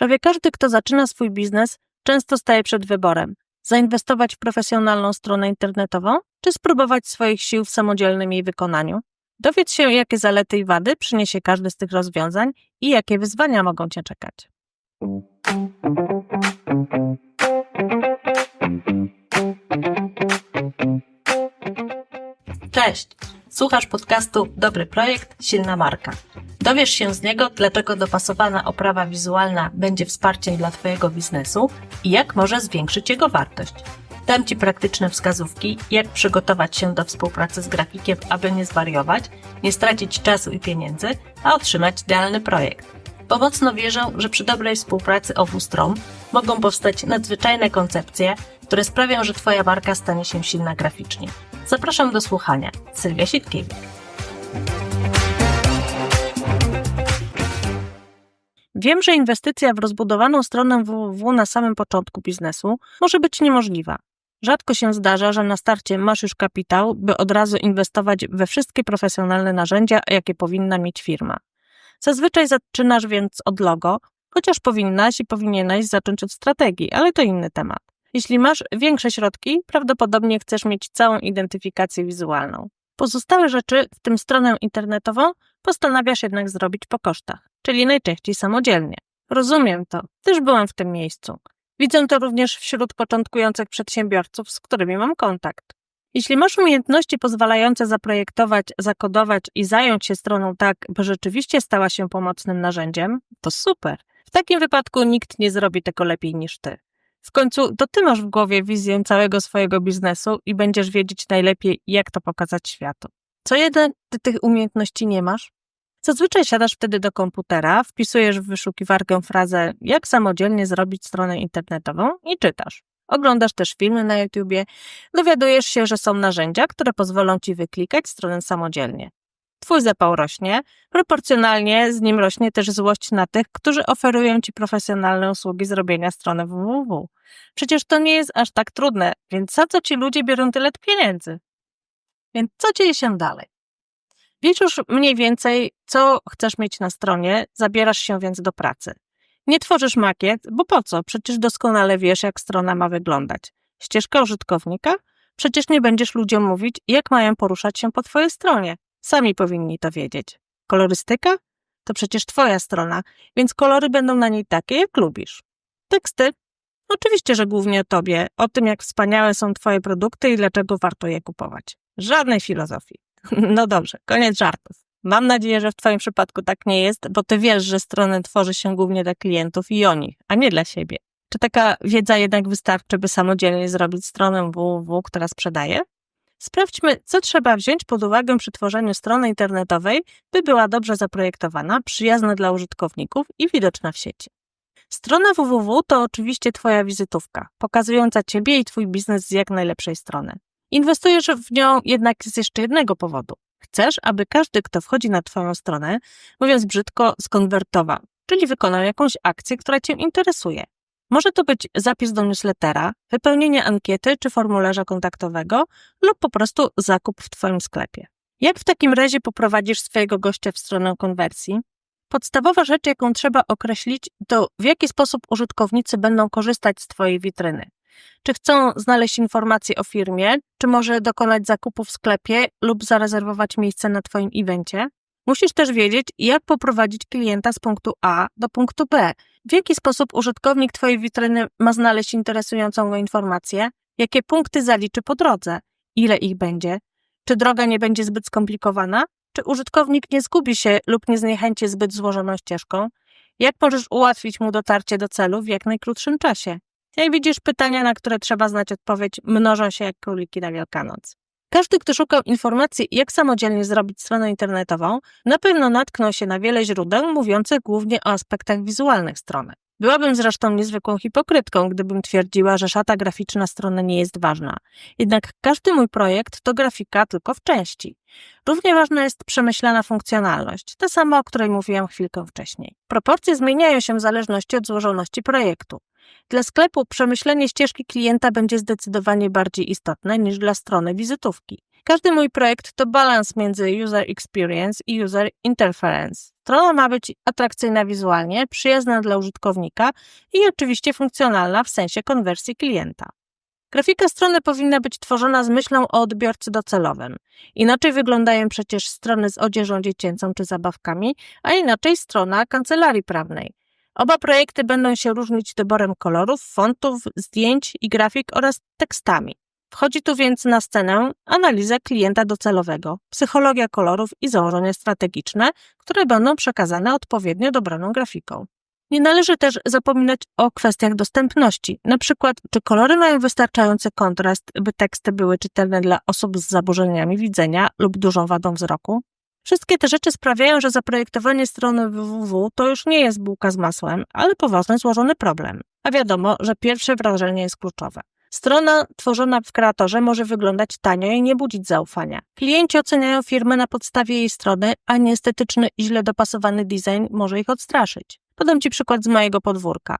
Prawie każdy, kto zaczyna swój biznes, często staje przed wyborem: zainwestować w profesjonalną stronę internetową, czy spróbować swoich sił w samodzielnym jej wykonaniu. Dowiedz się, jakie zalety i wady przyniesie każdy z tych rozwiązań i jakie wyzwania mogą Cię czekać. Cześć! Słuchasz podcastu Dobry Projekt, Silna Marka. Dowiesz się z niego, dlaczego dopasowana oprawa wizualna będzie wsparciem dla Twojego biznesu i jak może zwiększyć jego wartość. Dam Ci praktyczne wskazówki, jak przygotować się do współpracy z grafikiem, aby nie zwariować, nie stracić czasu i pieniędzy, a otrzymać idealny projekt. Bo mocno wierzę, że przy dobrej współpracy obu stron mogą powstać nadzwyczajne koncepcje, które sprawią, że Twoja marka stanie się silna graficznie. Zapraszam do słuchania. Sylwia Sitkiewicz. Wiem, że inwestycja w rozbudowaną stronę www na samym początku biznesu może być niemożliwa. Rzadko się zdarza, że na starcie masz już kapitał, by od razu inwestować we wszystkie profesjonalne narzędzia, jakie powinna mieć firma. Zazwyczaj zaczynasz więc od logo, chociaż powinnaś i powinieneś zacząć od strategii, ale to inny temat. Jeśli masz większe środki, prawdopodobnie chcesz mieć całą identyfikację wizualną. Pozostałe rzeczy, w tym stronę internetową, postanawiasz jednak zrobić po kosztach, czyli najczęściej samodzielnie. Rozumiem to, też byłem w tym miejscu. Widzę to również wśród początkujących przedsiębiorców, z którymi mam kontakt. Jeśli masz umiejętności pozwalające zaprojektować, zakodować i zająć się stroną tak, by rzeczywiście stała się pomocnym narzędziem, to super. W takim wypadku nikt nie zrobi tego lepiej niż ty. W końcu to ty masz w głowie wizję całego swojego biznesu i będziesz wiedzieć najlepiej, jak to pokazać światu. Co jeden, ty tych umiejętności nie masz? Zazwyczaj siadasz wtedy do komputera, wpisujesz w wyszukiwarkę frazę jak samodzielnie zrobić stronę internetową i czytasz. Oglądasz też filmy na YouTubie, dowiadujesz się, że są narzędzia, które pozwolą ci wyklikać stronę samodzielnie. Twój zapał rośnie, proporcjonalnie z nim rośnie też złość na tych, którzy oferują ci profesjonalne usługi zrobienia strony www. Przecież to nie jest aż tak trudne, więc za co ci ludzie biorą tyle pieniędzy? Więc co dzieje się dalej? Wiesz już mniej więcej, co chcesz mieć na stronie, zabierasz się więc do pracy. Nie tworzysz makiet, bo po co? Przecież doskonale wiesz, jak strona ma wyglądać. Ścieżka użytkownika? Przecież nie będziesz ludziom mówić, jak mają poruszać się po Twojej stronie. Sami powinni to wiedzieć. Kolorystyka? To przecież Twoja strona, więc kolory będą na niej takie, jak lubisz. Teksty? Oczywiście, że głównie o Tobie, o tym, jak wspaniałe są Twoje produkty i dlaczego warto je kupować. Żadnej filozofii. No dobrze, koniec żartów. Mam nadzieję, że w Twoim przypadku tak nie jest, bo Ty wiesz, że stronę tworzy się głównie dla klientów i o nich, a nie dla siebie. Czy taka wiedza jednak wystarczy, by samodzielnie zrobić stronę www, która sprzedaje? Sprawdźmy, co trzeba wziąć pod uwagę przy tworzeniu strony internetowej, by była dobrze zaprojektowana, przyjazna dla użytkowników i widoczna w sieci. Strona www to oczywiście Twoja wizytówka, pokazująca Ciebie i Twój biznes z jak najlepszej strony. Inwestujesz w nią jednak z jeszcze jednego powodu. Chcesz, aby każdy, kto wchodzi na Twoją stronę, mówiąc brzydko, skonwertował, czyli wykonał jakąś akcję, która Cię interesuje. Może to być zapis do newslettera, wypełnienie ankiety czy formularza kontaktowego lub po prostu zakup w Twoim sklepie. Jak w takim razie poprowadzisz swojego gościa w stronę konwersji? Podstawowa rzecz, jaką trzeba określić, to w jaki sposób użytkownicy będą korzystać z Twojej witryny. Czy chcą znaleźć informacje o firmie, czy może dokonać zakupu w sklepie lub zarezerwować miejsce na Twoim evencie? Musisz też wiedzieć, jak poprowadzić klienta z punktu A do punktu B. W jaki sposób użytkownik Twojej witryny ma znaleźć interesującą go informację? Jakie punkty zaliczy po drodze? Ile ich będzie? Czy droga nie będzie zbyt skomplikowana? Czy użytkownik nie zgubi się lub nie zniechęci zbyt złożoną ścieżką? Jak możesz ułatwić mu dotarcie do celu w jak najkrótszym czasie? Jak widzisz, pytania, na które trzeba znać odpowiedź, mnożą się jak króliki na Wielkanoc. Każdy, kto szukał informacji, jak samodzielnie zrobić stronę internetową, na pewno natknął się na wiele źródeł mówiących głównie o aspektach wizualnych strony. Byłabym zresztą niezwykłą hipokrytką, gdybym twierdziła, że szata graficzna strony nie jest ważna. Jednak każdy mój projekt to grafika tylko w części. Równie ważna jest przemyślana funkcjonalność, ta sama, o której mówiłam chwilkę wcześniej. Proporcje zmieniają się w zależności od złożoności projektu. Dla sklepu przemyślenie ścieżki klienta będzie zdecydowanie bardziej istotne niż dla strony wizytówki. Każdy mój projekt to balans między user experience i user interference. Strona ma być atrakcyjna wizualnie, przyjazna dla użytkownika i oczywiście funkcjonalna w sensie konwersji klienta. Grafika strony powinna być tworzona z myślą o odbiorcy docelowym. Inaczej wyglądają przecież strony z odzieżą dziecięcą czy zabawkami, a inaczej strona kancelarii prawnej. Oba projekty będą się różnić doborem kolorów, fontów, zdjęć i grafik oraz tekstami. Wchodzi tu więc na scenę analiza klienta docelowego, psychologia kolorów i założenia strategiczne, które będą przekazane odpowiednio dobraną grafiką. Nie należy też zapominać o kwestiach dostępności, na przykład czy kolory mają wystarczający kontrast, by teksty były czytelne dla osób z zaburzeniami widzenia lub dużą wadą wzroku. Wszystkie te rzeczy sprawiają, że zaprojektowanie strony www to już nie jest bułka z masłem, ale poważny złożony problem. A wiadomo, że pierwsze wrażenie jest kluczowe. Strona tworzona w kreatorze może wyglądać tanio i nie budzić zaufania. Klienci oceniają firmę na podstawie jej strony, a nieestetyczny i źle dopasowany design może ich odstraszyć. Podam Ci przykład z mojego podwórka.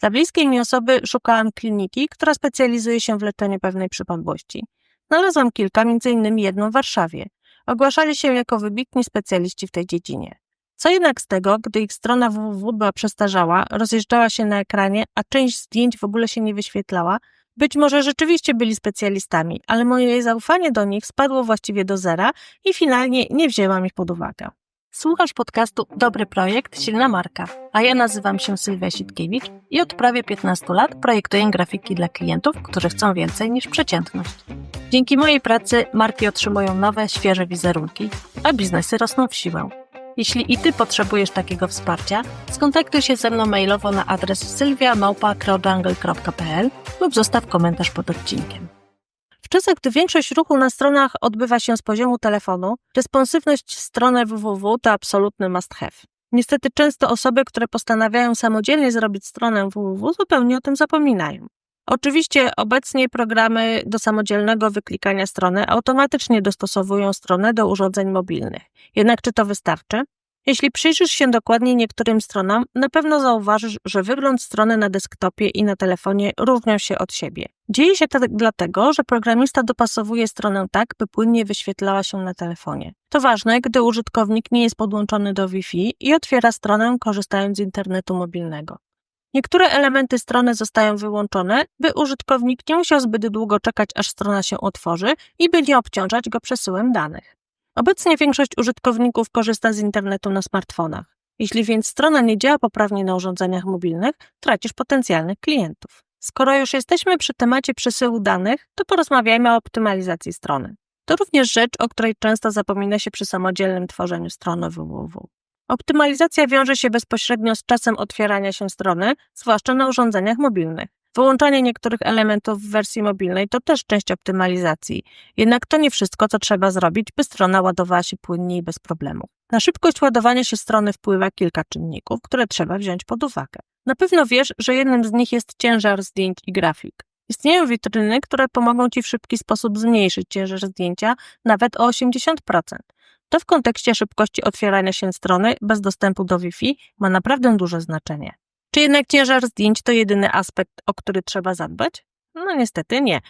Dla bliskiej mi osoby szukałam kliniki, która specjalizuje się w leczeniu pewnej przypadłości. Znalazłam kilka, innymi jedną w Warszawie. Ogłaszali się jako wybitni specjaliści w tej dziedzinie. Co jednak z tego, gdy ich strona www była przestarzała, rozjeżdżała się na ekranie, a część zdjęć w ogóle się nie wyświetlała, być może rzeczywiście byli specjalistami, ale moje zaufanie do nich spadło właściwie do zera i finalnie nie wzięłam ich pod uwagę. Słuchasz podcastu Dobry Projekt, Silna Marka, a ja nazywam się Sylwia Sitkiewicz i od prawie 15 lat projektuję grafiki dla klientów, którzy chcą więcej niż przeciętność. Dzięki mojej pracy marki otrzymują nowe, świeże wizerunki, a biznesy rosną w siłę. Jeśli i Ty potrzebujesz takiego wsparcia, skontaktuj się ze mną mailowo na adres sylwiamałpa.crowdjungle.pl lub zostaw komentarz pod odcinkiem. W czasach, gdy większość ruchu na stronach odbywa się z poziomu telefonu, responsywność strony www to absolutny must have. Niestety często osoby, które postanawiają samodzielnie zrobić stronę www, zupełnie o tym zapominają. Oczywiście obecnie programy do samodzielnego wyklikania strony automatycznie dostosowują stronę do urządzeń mobilnych. Jednak czy to wystarczy? Jeśli przyjrzysz się dokładnie niektórym stronom, na pewno zauważysz, że wygląd strony na desktopie i na telefonie różnią się od siebie. Dzieje się to dlatego, że programista dopasowuje stronę tak, by płynnie wyświetlała się na telefonie. To ważne, gdy użytkownik nie jest podłączony do Wi-Fi i otwiera stronę korzystając z internetu mobilnego. Niektóre elementy strony zostają wyłączone, by użytkownik nie musiał zbyt długo czekać, aż strona się otworzy i by nie obciążać go przesyłem danych. Obecnie większość użytkowników korzysta z internetu na smartfonach. Jeśli więc strona nie działa poprawnie na urządzeniach mobilnych, tracisz potencjalnych klientów. Skoro już jesteśmy przy temacie przesyłu danych, to porozmawiajmy o optymalizacji strony. To również rzecz, o której często zapomina się przy samodzielnym tworzeniu strony www. Optymalizacja wiąże się bezpośrednio z czasem otwierania się strony, zwłaszcza na urządzeniach mobilnych. Wyłączanie niektórych elementów w wersji mobilnej to też część optymalizacji, jednak to nie wszystko, co trzeba zrobić, by strona ładowała się płynnie i bez problemu. Na szybkość ładowania się strony wpływa kilka czynników, które trzeba wziąć pod uwagę. Na pewno wiesz, że jednym z nich jest ciężar zdjęć i grafik. Istnieją witryny, które pomogą Ci w szybki sposób zmniejszyć ciężar zdjęcia nawet o 80%. To w kontekście szybkości otwierania się strony bez dostępu do Wi-Fi ma naprawdę duże znaczenie. Czy jednak ciężar zdjęć to jedyny aspekt, o który trzeba zadbać? No niestety nie.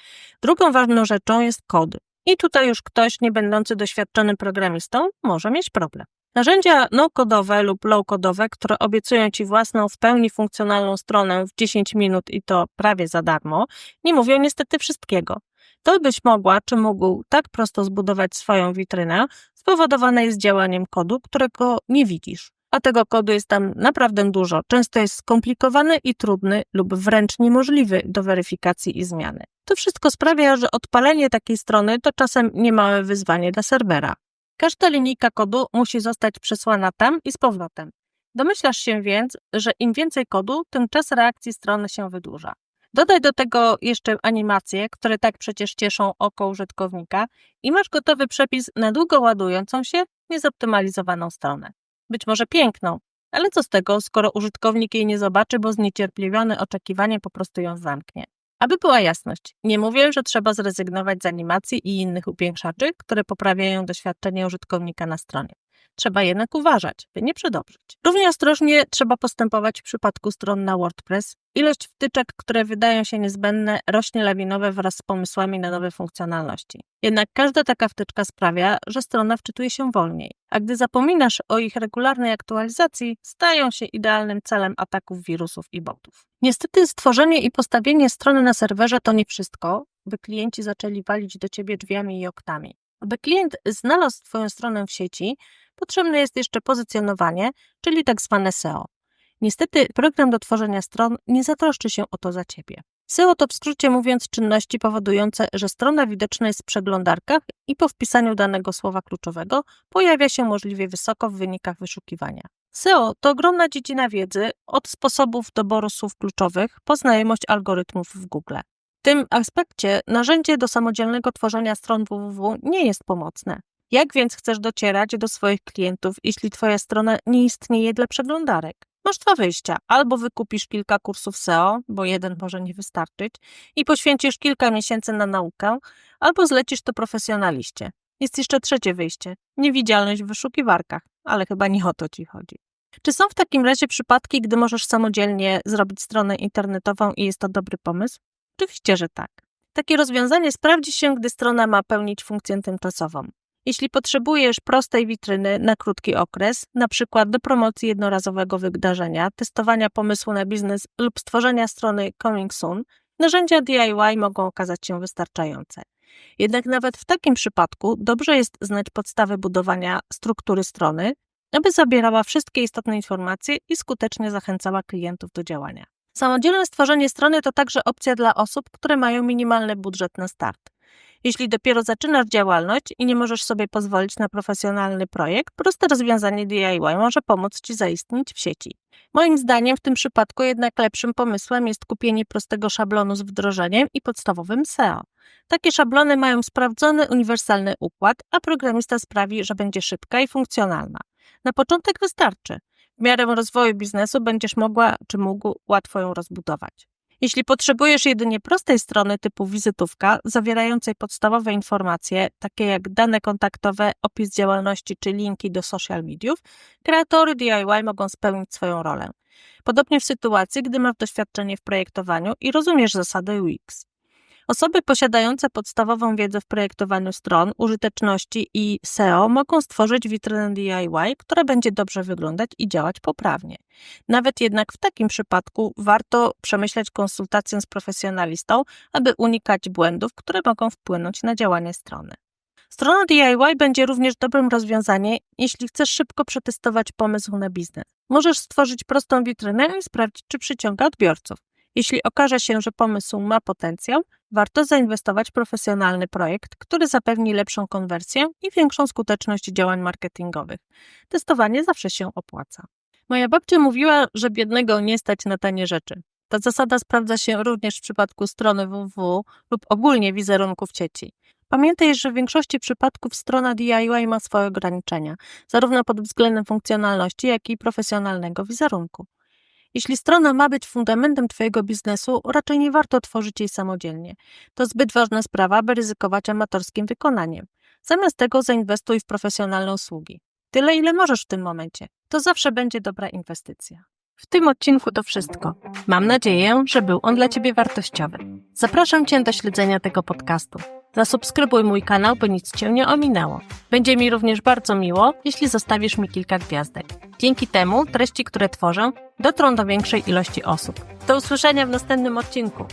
Drugą ważną rzeczą jest kod. I tutaj już ktoś nie będący doświadczonym programistą może mieć problem. Narzędzia no-kodowe lub low-kodowe, które obiecują Ci własną w pełni funkcjonalną stronę w 10 minut i to prawie za darmo, nie mówią niestety wszystkiego. To byś mogła czy mógł tak prosto zbudować swoją witrynę, spowodowane jest działaniem kodu, którego nie widzisz a tego kodu jest tam naprawdę dużo. Często jest skomplikowany i trudny lub wręcz niemożliwy do weryfikacji i zmiany. To wszystko sprawia, że odpalenie takiej strony to czasem niemałe wyzwanie dla serwera. Każda linijka kodu musi zostać przesłana tam i z powrotem. Domyślasz się więc, że im więcej kodu, tym czas reakcji strony się wydłuża. Dodaj do tego jeszcze animacje, które tak przecież cieszą oko użytkownika i masz gotowy przepis na długo ładującą się, niezoptymalizowaną stronę być może piękną, ale co z tego, skoro użytkownik jej nie zobaczy, bo zniecierpliwiony oczekiwaniem po prostu ją zamknie. Aby była jasność, nie mówię, że trzeba zrezygnować z animacji i innych upiększaczy, które poprawiają doświadczenie użytkownika na stronie. Trzeba jednak uważać, by nie przedobrzyć. Równie ostrożnie trzeba postępować w przypadku stron na WordPress. Ilość wtyczek, które wydają się niezbędne, rośnie lawinowe wraz z pomysłami na nowe funkcjonalności. Jednak każda taka wtyczka sprawia, że strona wczytuje się wolniej, a gdy zapominasz o ich regularnej aktualizacji, stają się idealnym celem ataków wirusów i botów. Niestety stworzenie i postawienie strony na serwerze to nie wszystko, by klienci zaczęli walić do ciebie drzwiami i oknami. Aby klient znalazł Twoją stronę w sieci, potrzebne jest jeszcze pozycjonowanie, czyli tak zwane SEO. Niestety program do tworzenia stron nie zatroszczy się o to za Ciebie. SEO to w skrócie mówiąc czynności powodujące, że strona widoczna jest w przeglądarkach i po wpisaniu danego słowa kluczowego pojawia się możliwie wysoko w wynikach wyszukiwania. SEO to ogromna dziedzina wiedzy od sposobów doboru słów kluczowych po znajomość algorytmów w Google. Tym aspekcie narzędzie do samodzielnego tworzenia stron www nie jest pomocne. Jak więc chcesz docierać do swoich klientów, jeśli Twoja strona nie istnieje dla przeglądarek? Masz dwa wyjścia. Albo wykupisz kilka kursów SEO, bo jeden może nie wystarczyć, i poświęcisz kilka miesięcy na naukę, albo zlecisz to profesjonaliście. Jest jeszcze trzecie wyjście niewidzialność w wyszukiwarkach, ale chyba nie o to ci chodzi. Czy są w takim razie przypadki, gdy możesz samodzielnie zrobić stronę internetową i jest to dobry pomysł? Oczywiście, że tak. Takie rozwiązanie sprawdzi się, gdy strona ma pełnić funkcję tymczasową. Jeśli potrzebujesz prostej witryny na krótki okres, przykład do promocji jednorazowego wydarzenia, testowania pomysłu na biznes lub stworzenia strony Coming Soon, narzędzia DIY mogą okazać się wystarczające. Jednak nawet w takim przypadku dobrze jest znać podstawy budowania struktury strony, aby zabierała wszystkie istotne informacje i skutecznie zachęcała klientów do działania. Samodzielne stworzenie strony to także opcja dla osób, które mają minimalny budżet na start. Jeśli dopiero zaczynasz działalność i nie możesz sobie pozwolić na profesjonalny projekt, proste rozwiązanie DIY może pomóc Ci zaistnieć w sieci. Moim zdaniem w tym przypadku jednak lepszym pomysłem jest kupienie prostego szablonu z wdrożeniem i podstawowym SEO. Takie szablony mają sprawdzony, uniwersalny układ, a programista sprawi, że będzie szybka i funkcjonalna. Na początek wystarczy. W miarę rozwoju biznesu będziesz mogła czy mógł łatwo ją rozbudować. Jeśli potrzebujesz jedynie prostej strony typu wizytówka, zawierającej podstawowe informacje, takie jak dane kontaktowe, opis działalności czy linki do social mediów, kreatory DIY mogą spełnić swoją rolę. Podobnie w sytuacji, gdy masz doświadczenie w projektowaniu i rozumiesz zasady UX. Osoby posiadające podstawową wiedzę w projektowaniu stron, użyteczności i SEO mogą stworzyć witrynę DIY, która będzie dobrze wyglądać i działać poprawnie. Nawet jednak w takim przypadku warto przemyśleć konsultację z profesjonalistą, aby unikać błędów, które mogą wpłynąć na działanie strony. Strona DIY będzie również dobrym rozwiązaniem, jeśli chcesz szybko przetestować pomysł na biznes. Możesz stworzyć prostą witrynę i sprawdzić, czy przyciąga odbiorców. Jeśli okaże się, że pomysł ma potencjał, warto zainwestować w profesjonalny projekt, który zapewni lepszą konwersję i większą skuteczność działań marketingowych. Testowanie zawsze się opłaca. Moja babcia mówiła, że biednego nie stać na tanie rzeczy. Ta zasada sprawdza się również w przypadku strony www lub ogólnie wizerunków sieci. Pamiętaj, że w większości przypadków strona DIY ma swoje ograniczenia, zarówno pod względem funkcjonalności, jak i profesjonalnego wizerunku. Jeśli strona ma być fundamentem Twojego biznesu, raczej nie warto tworzyć jej samodzielnie. To zbyt ważna sprawa, by ryzykować amatorskim wykonaniem. Zamiast tego zainwestuj w profesjonalne usługi. Tyle, ile możesz w tym momencie. To zawsze będzie dobra inwestycja. W tym odcinku to wszystko. Mam nadzieję, że był on dla Ciebie wartościowy. Zapraszam Cię do śledzenia tego podcastu. Zasubskrybuj mój kanał, by nic Cię nie ominęło. Będzie mi również bardzo miło, jeśli zostawisz mi kilka gwiazdek. Dzięki temu treści, które tworzę, dotrą do większej ilości osób. Do usłyszenia w następnym odcinku.